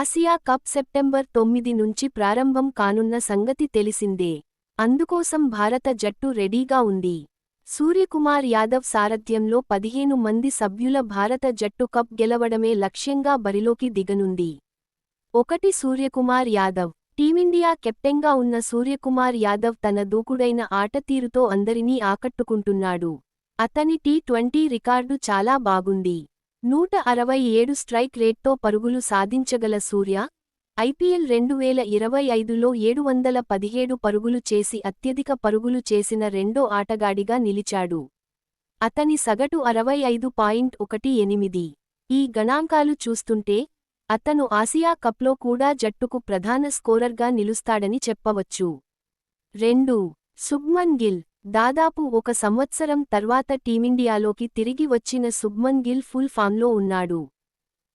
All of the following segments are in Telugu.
ఆసియా కప్ సెప్టెంబర్ తొమ్మిది నుంచి ప్రారంభం కానున్న సంగతి తెలిసిందే. అందుకోసం భారత జట్టు రెడీగా ఉంది. సూర్యకుమార్ యాదవ్ సారథ్యంలో పదిహేను మంది సభ్యుల భారత జట్టు కప్ గెలవడమే లక్ష్యంగా బరిలోకి దిగనుంది. ఒకటి సూర్యకుమార్ యాదవ్. టీమిండియా కెప్టెన్గా ఉన్న సూర్యకుమార్ యాదవ్ తన దూకుడైన ఆటతీరుతో అందరినీ ఆకట్టుకుంటున్నాడు. అతని టీ ట్వంటీ రికార్డు చాలా బాగుంది. నూట అరవై ఏడు స్ట్రైక్ రేట్తో పరుగులు సాధించగల సూర్య ఐపీఎల్ రెండు వేల ఇరవై ఐదులో ఏడు వందల పదిహేడు పరుగులు చేసి అత్యధిక పరుగులు చేసిన రెండో ఆటగాడిగా నిలిచాడు. అతని సగటు అరవై ఐదు పాయింట్ ఒకటి ఎనిమిది. ఈ గణాంకాలు చూస్తుంటే అతను ఆసియా కప్లో కూడా జట్టుకు ప్రధాన స్కోరర్గా నిలుస్తాడని చెప్పవచ్చు. రెండు. సుగ్మన్ గిల్ దాదాపు ఒక సంవత్సరం తర్వాత టీమిండియాలోకి తిరిగి వచ్చిన సుబ్మన్ గిల్ ఫుల్ ఫామ్లో ఉన్నాడు.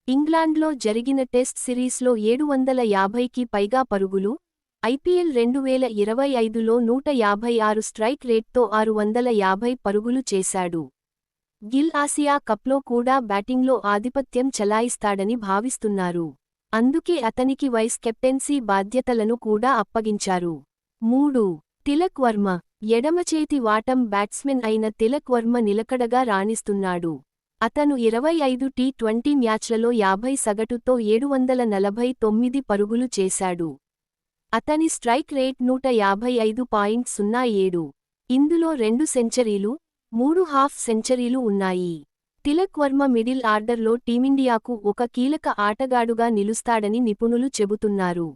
ఇంగ్లాండ్లో జరిగిన టెస్ట్ సిరీస్లో ఏడు వందల యాభైకి పైగా పరుగులు ఐపీఎల్ రెండు వేల ఇరవై ఐదులో నూట యాభై ఆరు స్ట్రైక్ రేట్తో ఆరు వందల యాభై పరుగులు చేశాడు. గిల్ ఆసియా కప్లో కూడా బ్యాటింగ్లో ఆధిపత్యం చలాయిస్తాడని భావిస్తున్నారు. అందుకే అతనికి వైస్ కెప్టెన్సీ బాధ్యతలను కూడా అప్పగించారు. మూడు. తిలక్ వర్మ ఎడమచేతి వాటం బ్యాట్స్మెన్ అయిన తిలక్ వర్మ నిలకడగా రాణిస్తున్నాడు. అతను ఇరవై ఐదు టీ ట్వంటీ మ్యాచ్లలో యాభై సగటుతో ఏడు వందల నలభై తొమ్మిది పరుగులు చేశాడు. అతని స్ట్రైక్ రేట్ నూట యాభై ఐదు పాయింట్ సున్నా ఏడు. ఇందులో రెండు సెంచరీలు మూడు హాఫ్ సెంచరీలు ఉన్నాయి. తిలక్ వర్మ మిడిల్ ఆర్డర్లో టీమిండియాకు ఒక కీలక ఆటగాడుగా నిలుస్తాడని నిపుణులు చెబుతున్నారు.